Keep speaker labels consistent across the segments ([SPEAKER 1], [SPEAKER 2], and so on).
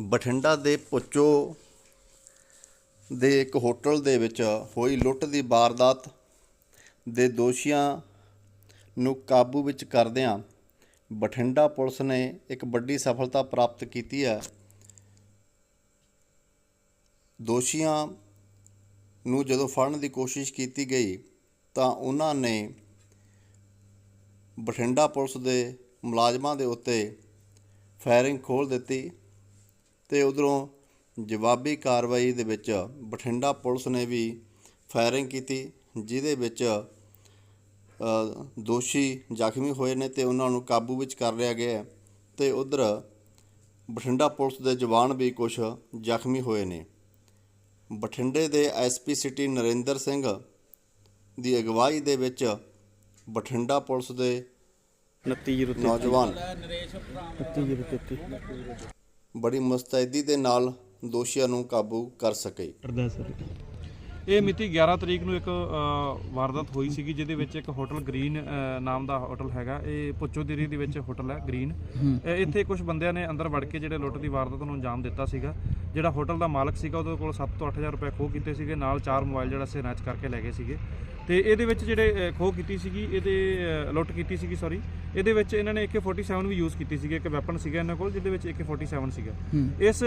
[SPEAKER 1] ਬਠਿੰਡਾ ਦੇ ਪੁੱਚੋ ਦੇ ਇੱਕ ਹੋਟਲ ਦੇ ਵਿੱਚ ਹੋਈ ਲੁੱਟ ਦੀ ਵਾਰਦਾਤ ਦੇ ਦੋਸ਼ੀਆਂ ਨੂੰ ਕਾਬੂ ਵਿੱਚ ਕਰਦਿਆਂ ਬਠਿੰਡਾ ਪੁਲਿਸ ਨੇ ਇੱਕ ਵੱਡੀ ਸਫਲਤਾ ਪ੍ਰਾਪਤ ਕੀਤੀ ਹੈ। ਦੋਸ਼ੀਆਂ ਨੂੰ ਜਦੋਂ ਫੜਨ ਦੀ ਕੋਸ਼ਿਸ਼ ਕੀਤੀ ਗਈ ਤਾਂ ਉਹਨਾਂ ਨੇ ਬਠਿੰਡਾ ਪੁਲਿਸ ਦੇ ਮੁਲਾਜ਼ਮਾਂ ਦੇ ਉੱਤੇ ਫਾਇਰਿੰਗ ਖੋਲ ਦਿੱਤੀ ਤੇ ਉਧਰੋਂ ਜਵਾਬੀ ਕਾਰਵਾਈ ਦੇ ਵਿੱਚ ਬਠਿੰਡਾ ਪੁਲਿਸ ਨੇ ਵੀ ਫਾਇਰਿੰਗ ਕੀਤੀ ਜਿਹਦੇ ਵਿੱਚ ਅ, ਦੋਸ਼ੀ ਜ਼ਖਮੀ ਹੋਏ ਨੇ ਤੇ ਉਹਨਾਂ ਨੂੰ ਕਾਬੂ ਵਿੱਚ ਕਰ ਲਿਆ ਗਿਆ ਤੇ ਉਧਰ ਬਠਿੰਡਾ ਪੁਲਿਸ ਦੇ ਜਵਾਨ ਵੀ ਕੁਝ ਜ਼ਖਮੀ ਹੋਏ ਨੇ। ਬਠਿੰਡੇ ਦੇ ਐਸਪੀ ਸਿਟੀ ਨਰਿੰਦਰ ਸਿੰਘ ਦੀ ਅਗਵਾਈ ਦੇ ਵਿੱਚ ਬਠਿੰਡਾ ਪੁਲਿਸ ਦੇ
[SPEAKER 2] 29
[SPEAKER 1] ਨੌਜਵਾਨ।
[SPEAKER 2] 29
[SPEAKER 1] ਬੜੀ ਮੁਸਤੈਦੀ ਦੇ ਨਾਲ ਦੋਸ਼ੀਆਂ ਨੂੰ ਕਾਬੂ ਕਰ ਸਕੇ।
[SPEAKER 2] ਕਰਦਾ ਸਰ।
[SPEAKER 3] ਇਹ ਮਿਤੀ 11 ਤਰੀਕ ਨੂੰ ਇੱਕ ਅ, ਵਾਰਦਾਤ ਹੋਈ ਸੀਗੀ ਜਿਹਦੇ ਵਿੱਚ ਇੱਕ ਹੋਟਲ ਗ੍ਰੀਨ ਅ, ਨਾਮ ਦਾ ਹੋਟਲ ਹੈਗਾ। ਇਹ ਪੁੱਚੋਦੀਰੀ ਦੇ ਵਿੱਚ ਹੋਟਲ ਹੈ ਗ੍ਰੀਨ। ਅ, ਇੱਥੇ ਕੁਝ ਬੰਦਿਆਂ ਨੇ ਅੰਦਰ ਵੜ ਕੇ ਜਿਹੜੇ ਲੁੱਟ ਦੀ ਵਾਰਦਾਤ ਨੂੰ ਅੰਜਾਮ ਦਿੱਤਾ ਸੀਗਾ। ਜਿਹੜਾ ਹੋਟਲ ਦਾ ਮਾਲਕ ਸੀਗਾ ਉਹਦੇ ਕੋਲ 7 ਤੋਂ 8000 ਰੁਪਏ ਖੋਹ ਕੀਤੇ ਸੀਗੇ ਨਾਲ ਚਾਰ ਮੋਬਾਈਲ ਜਿਹੜਾ ਸਨੈਚ ਕਰਕੇ ਲੈ ਗਏ ਸੀਗੇ। ਤੇ ਇਹਦੇ ਵਿੱਚ ਜਿਹੜੇ ਖੋਹ ਕੀਤੀ ਸੀਗੀ ਇਹਦੇ ਲੁੱਟ ਕੀਤੀ ਸੀਗੀ ਸੌਰੀ ਇਹਦੇ ਵਿੱਚ ਇਹਨਾਂ ਨੇ AK47 ਵੀ ਯੂਜ਼ ਕੀਤੀ ਸੀਗੀ ਇੱਕ ਵੈਪਨ ਸੀਗਾ ਇਹਨਾਂ ਕੋਲ ਜਿਹਦੇ ਵਿੱਚ AK47 ਸੀਗਾ। ਇਸ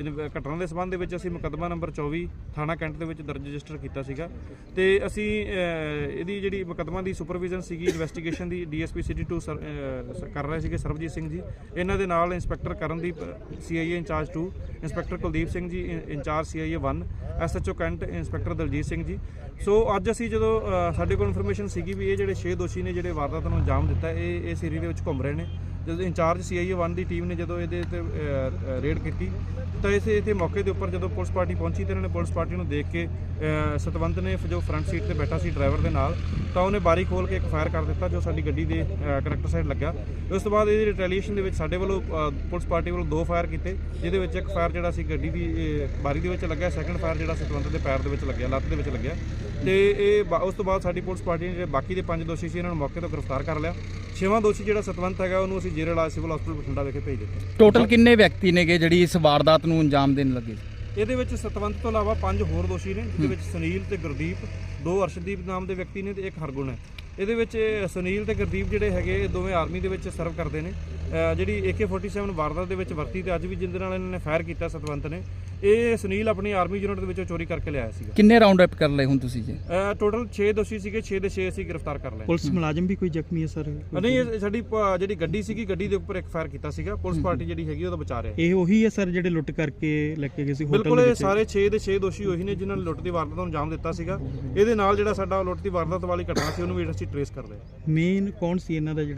[SPEAKER 3] ਅਮ, ਘਟਨਾ ਦੇ ਸਬੰਧ ਦੇ ਵਿੱਚ ਅਸੀਂ ਮੁਕੱਦਮਾ ਨੰਬਰ 24 ਥਾਣਾ ਕੈਂਟ ਦੇ ਵਿੱਚ ਦਰਜ ਰਜਿਸਟਰ ਕੀਤਾ ਸੀਗਾ। ਤੇ ਅਸੀਂ ਅਹ, ਇਹਦੀ ਜਿਹੜੀ ਮੁਕੱਦਮਾ ਦੀ ਸੁਪਰਵਿਜ਼ਨ ਸੀਗੀ ਇਨਵੈਸਟੀਗੇਸ਼ਨ ਦੀ ਡੀਐਸਪੀ ਸਿਟੀ 2 ਸਰ- ਅਹ, ਕਰ ਰਹੇ ਸੀਗੇ ਸਰਬਜੀਤ ਸਿੰਘ ਜੀ। ਇਹਨਾਂ ਦੇ ਨਾਲ inspector Karandeep CIA incharge 2 inspector Kuldeep Singh ji ਇੰ- incharge CIA 1 SHO cantt inspector Daljit Singh ji. So ਅੱਜ ਅਸੀਂ ਜਦੋਂ ਅਹ, ਸਾਡੇ ਕੋਲ ਇਨਫੋਰਮੇਸ਼ਨ ਸੀਗੀ ਵੀ ਇਹ ਜਿਹੜੇ ਛੇ ਦੋਸ਼ੀ ਨੇ ਜਿਹੜੇ ਵਾਰਦਾਤ ਨੂੰ ਅੰਜਾਮ ਦਿੱਤਾ ਇਹ ਇਸ ਏਰੀਆ ਦੇ ਵਿੱਚ ਘੁੰਮ ਰਹੇ ਨੇ। ਜਦੋਂ ਇੰਚਾਰਜ ਸੀਆਈਏ 1 ਦੀ ਟੀਮ ਨੇ ਜਦੋਂ ਇਹਦੇ ਤੇ ਰੇਡ ਕੀਤੀ ਤਾਂ ਇਸ ਇੱਥੇ ਮੌਕੇ ਦੇ ਉੱਪਰ ਜਦੋਂ ਪੁਲਿਸ ਪਾਰਟੀ ਪਹੁੰਚੀ ਤੇ ਇਹਨਾਂ ਨੇ ਪੁਲਿਸ ਪਾਰਟੀ ਨੂੰ ਦੇਖ ਕੇ ਸਤਵੰਤ ਨੇ ਜੋ ਫਰੰਟ ਸੀਟ ਤੇ ਬੈਠਾ ਸੀ ਡਰਾਈਵਰ ਦੇ ਨਾਲ, ਤਾਂ ਉਹਨੇ ਬਾਰੀ ਖੋਲ ਕੇ ਇੱਕ ਫਾਇਰ ਕਰ ਦਿੱਤਾ ਜੋ ਸਾਡੀ ਗੱਡੀ ਦੇ ਕਰੈਕਟਰ ਸਾਈਡ ਲੱਗਾ। ਉਸ ਤੋਂ ਬਾਅਦ ਇਹਦੀ ਰਿਟੈਲੀਏਸ਼ਨ ਦੇ ਵਿੱਚ ਸਾਡੇ ਵੱਲੋਂ ਪੁਲਿਸ ਪਾਰਟੀ ਵੱਲੋਂ ਦੋ ਫਾਇਰ ਕੀਤੇ, ਜਿਹਦੇ ਵਿੱਚ ਇੱਕ ਫਾਇਰ ਜਿਹੜਾ ਸੀ ਗੱਡੀ ਦੀ ਬਾਰੀ ਦੇ ਵਿੱਚ ਲੱਗਿਆ ਸੈਕੰਡ ਫਾਇਰ ਜਿਹੜਾ ਸਤਵੰਤ ਦੇ ਪੈਰ ਦੇ ਵਿੱਚ ਲੱਗਿਆ, ਲੱਤ ਦੇ ਵਿੱਚ ਲੱਗਿਆ। ਤੇ ਇਹ ਬਾ- ਉਸ ਤੋਂ ਬਾਅਦ ਸਾਡੀ ਪੁਲਿਸ ਪਾਰਟੀ ਨੇ ਜਿਹੜੇ ਬਾਕੀ ਦੇ ਪੰਜ ਦੋਸ਼ੀ ਸੀ, ਇਹਨਾਂ ਨੂੰ ਮੌਕੇ ਤੋਂ ਗ੍ਰਿਫਤਾਰ ਕਰ ਲਿਆ। ਛੇਵਾਂ ਦੋਸ਼ੀ ਜਿਹੜਾ ਸਤਵੰਤ ਹੈਗਾ, ਉਹਨੂੰ ਅਸੀਂ ਜੇਰੇ ਇਲਾਜ ਸਿਵਲ ਹਸਪੀਟਲ ਬਠਿੰਡਾ ਵਿਖੇ ਭੇਜ ਦਿੱਤਾ।
[SPEAKER 4] ਟੋਟਲ ਕਿੰਨੇ ਵਿਅਕਤੀ ਨੇਗੇ ਜਿਹੜੀ ਇਸ ਵਾਰਦਾਤ ਨੂੰ ਅੰਜਾਮ ਦੇਣ ਲੱਗੇ
[SPEAKER 3] ਇਹਦੇ ਵਿੱਚ ਸਤਵੰਤ ਤੋਂ ਇਲਾਵਾ ਪੰਜ ਹੋਰ ਦੋਸ਼ੀ ਨੇ ਜਿਹਦੇ ਵਿੱਚ ਸੁਨੀਲ ਤੇ ਗੁਰਦੀਪ ਦੋ ਅਰਸ਼ਦੀਪ ਨਾਮ ਦੇ ਵਿਅਕਤੀ ਨੇ ਤੇ ਇੱਕ ਹਰਗੁਣ ਹੈ। ਇਹਦੇ ਵਿੱਚ ਸੁਨੀਲ ਤੇ ਗੁਰਦੀਪ ਜਿਹੜੇ ਹੈਗੇ ਇਹ ਦੋਵੇਂ ਆਰਮੀ ਦੇ ਵਿੱਚ ਸਰਵ ਕਰਦੇ ਨੇ। ਜਿਹੜੀ AK47 ਵਾਰਦਾਤ ਦੇ ਵਿੱਚ ਵਰਤੀ ਤੇ ਅੱਜ ਵੀ ਜਿੰਦੇ ਨਾਲ ਇਹਨਾਂ ਨੇ ਫਾਇਰ ਕੀਤਾ ਸਤਵੰਤ ਨੇ ਇਹ ਸੁਨੀਲ ਆਪਣੀ ਆਰਮੀ ਯੂਨਿਟ ਦੇ ਵਿੱਚੋਂ ਚੋਰੀ ਕਰਕੇ ਲਿਆਇਆ ਸੀਗਾ।
[SPEAKER 4] ਕਿੰਨੇ ਰਾਉਂਡ ਅਪ ਕਰ ਲਏ ਹੁਣ ਤੁਸੀਂ ਜੀ?
[SPEAKER 3] ਟੋਟਲ 6 ਦੋਸ਼ੀ ਸੀਗੇ 6 ਦੇ 6 ਅਸੀਂ ਗ੍ਰਿਫਤਾਰ ਕਰ ਲਏ।
[SPEAKER 2] ਪੁਲਿਸ ਮੁਲਾਜ਼ਮ ਵੀ ਕੋਈ ਜ਼ਖਮੀ ਹੈ ਸਰ?
[SPEAKER 3] ਨਹੀਂ ਇਹ ਸਾਡੀ ਪ- ਜਿਹੜੀ ਗੱਡੀ ਸੀਗੀ ਗੱਡੀ ਦੇ ਉੱਪਰ ਇੱਕ ਫਾਇਰ ਕੀਤਾ ਸੀਗਾ। ਪੁਲਿਸ ਪਾਰਟੀ ਜਿਹੜੀ ਹੈਗੀ ਉਹਦਾ ਬਚਾ ਰਿਹਾ।
[SPEAKER 2] ਇਹ ਉਹੀ ਹੈ ਸਰ ਜਿਹੜੇ ਲੁੱਟ ਕਰਕੇ ਲੈ ਕੇ ਗਏ ਸੀ ਹੋਟਲ
[SPEAKER 3] ਬਿਲਕੁਲ
[SPEAKER 2] ਦੇ
[SPEAKER 3] ਇਹ
[SPEAKER 2] ਵਿੱਚ?
[SPEAKER 3] ਸਾਰੇ 6 ਦੇ 6 ਦੋਸ਼ੀ ਉਹੀ ਨੇ ਜਿਨ੍ਹਾਂ ਨੇ ਲੁੱਟ ਦੀ ਵਾਰਦਾਤ ਨੂੰ ਅੰਜਾਮ ਦਿੱਤਾ ਸੀਗਾ। ਇਹਦੇ ਨਾਲ ਜਿਹੜਾ ਸਾਡਾ ਲੁੱਟ ਦੀ ਵਾਰਦਾਤ ਵਾਲੀ ਘਟਨਾ ਸੀ ਉਹਨੂੰ ਵੀ ਅਸੀਂ ਟਰੇਸ ਕਰ ਹਾਂ
[SPEAKER 2] ਮੇਨ ਕੌਣ ਸੀ ਇਹਨਾਂ ਦਾ ਜਿਹੜਾ